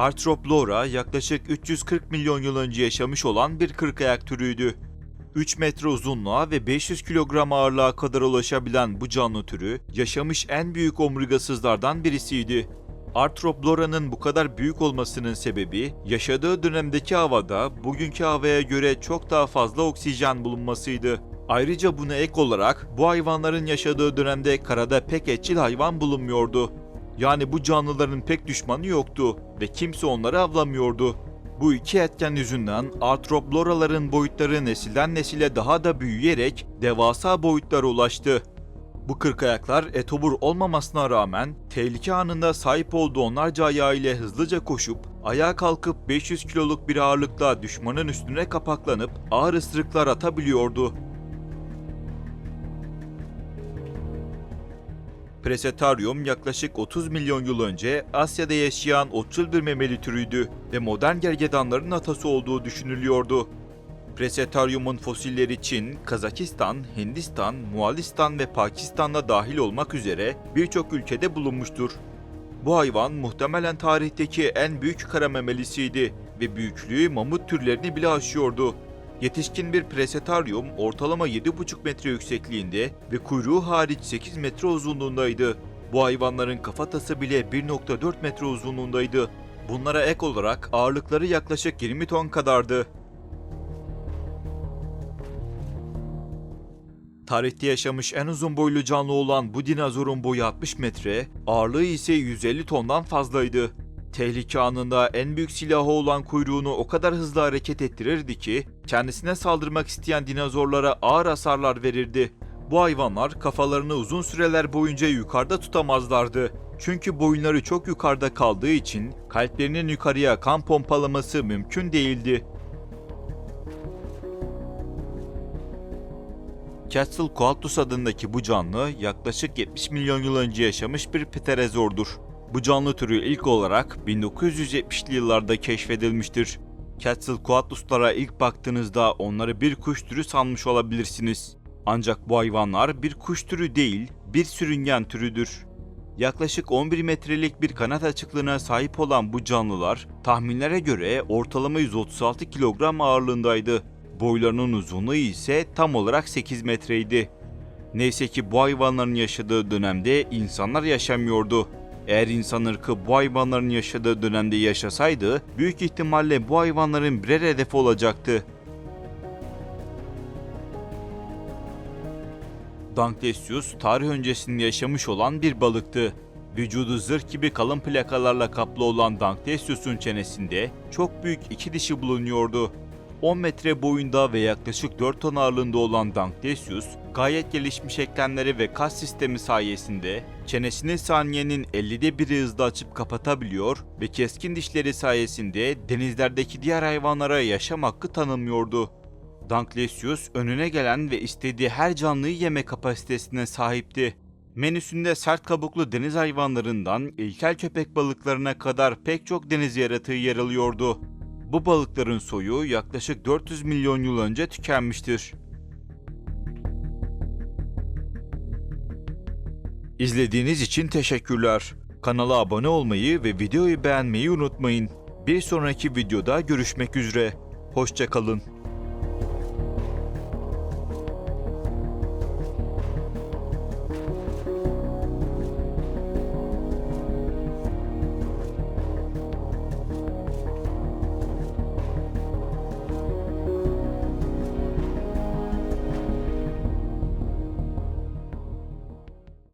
Arthroplora yaklaşık 340 milyon yıl önce yaşamış olan bir kırkayak türüydü. 3 metre uzunluğa ve 500 kilogram ağırlığa kadar ulaşabilen bu canlı türü yaşamış en büyük omurgasızlardan birisiydi. Arthroplora'nın bu kadar büyük olmasının sebebi yaşadığı dönemdeki havada bugünkü havaya göre çok daha fazla oksijen bulunmasıydı. Ayrıca buna ek olarak bu hayvanların yaşadığı dönemde karada pek etçil hayvan bulunmuyordu. Yani bu canlıların pek düşmanı yoktu ve kimse onları avlamıyordu. Bu iki etken yüzünden artroploraların boyutları nesilden nesile daha da büyüyerek devasa boyutlara ulaştı. Bu kırkayaklar etobur olmamasına rağmen tehlike anında sahip olduğu onlarca ayağı ile hızlıca koşup ayağa kalkıp 500 kiloluk bir ağırlıkla düşmanın üstüne kapaklanıp ağır ısırıklar atabiliyordu. Presetaryum yaklaşık 30 milyon yıl önce Asya'da yaşayan otçul bir memeli türüydü ve modern gergedanların atası olduğu düşünülüyordu. Presetaryumun fosilleri Çin, Kazakistan, Hindistan, Moğolistan ve Pakistan'da dahil olmak üzere birçok ülkede bulunmuştur. Bu hayvan muhtemelen tarihteki en büyük kara memelisiydi ve büyüklüğü mamut türlerini bile aşıyordu. Yetişkin bir presetaryum ortalama 7,5 metre yüksekliğinde ve kuyruğu hariç 8 metre uzunluğundaydı. Bu hayvanların kafatası bile 1,4 metre uzunluğundaydı. Bunlara ek olarak ağırlıkları yaklaşık 20 ton kadardı. Tarihte yaşamış en uzun boylu canlı olan bu dinozorun boyu 60 metre, ağırlığı ise 150 tondan fazlaydı. Tehlike anında en büyük silahı olan kuyruğunu o kadar hızlı hareket ettirirdi ki kendisine saldırmak isteyen dinozorlara ağır hasarlar verirdi. Bu hayvanlar kafalarını uzun süreler boyunca yukarıda tutamazlardı. Çünkü boyunları çok yukarıda kaldığı için kalplerinin yukarıya kan pompalaması mümkün değildi. Quetzalcoatlus adındaki bu canlı yaklaşık 70 milyon yıl önce yaşamış bir pterozordur. Bu canlı türü ilk olarak 1970'li yıllarda keşfedilmiştir. Quetzalcoatluslara ilk baktığınızda onları bir kuş türü sanmış olabilirsiniz. Ancak bu hayvanlar bir kuş türü değil, bir sürüngen türüdür. Yaklaşık 11 metrelik bir kanat açıklığına sahip olan bu canlılar tahminlere göre ortalama 136 kilogram ağırlığındaydı. Boylarının uzunluğu ise tam olarak 8 metreydi. Neyse ki bu hayvanların yaşadığı dönemde insanlar yaşamıyordu. Eğer insan ırkı bu hayvanların yaşadığı dönemde yaşasaydı, büyük ihtimalle bu hayvanların birer hedefi olacaktı. Danklesius tarih öncesinde yaşamış olan bir balıktı. Vücudu zırh gibi kalın plakalarla kaplı olan Danklesius'un çenesinde çok büyük iki dişi bulunuyordu. 10 metre boyunda ve yaklaşık 4 ton ağırlığında olan Danklesius, gayet gelişmiş eklemleri ve kas sistemi sayesinde çenesini saniyenin 50'de biri hızla açıp kapatabiliyor ve keskin dişleri sayesinde denizlerdeki diğer hayvanlara yaşam hakkı tanımıyordu. Danklesius önüne gelen ve istediği her canlıyı yeme kapasitesine sahipti. Menüsünde sert kabuklu deniz hayvanlarından ilkel köpek balıklarına kadar pek çok deniz yaratığı yer alıyordu. Bu balıkların soyu yaklaşık 400 milyon yıl önce tükenmiştir. İzlediğiniz için teşekkürler. Kanala abone olmayı ve videoyu beğenmeyi unutmayın. Bir sonraki videoda görüşmek üzere. Hoşçakalın.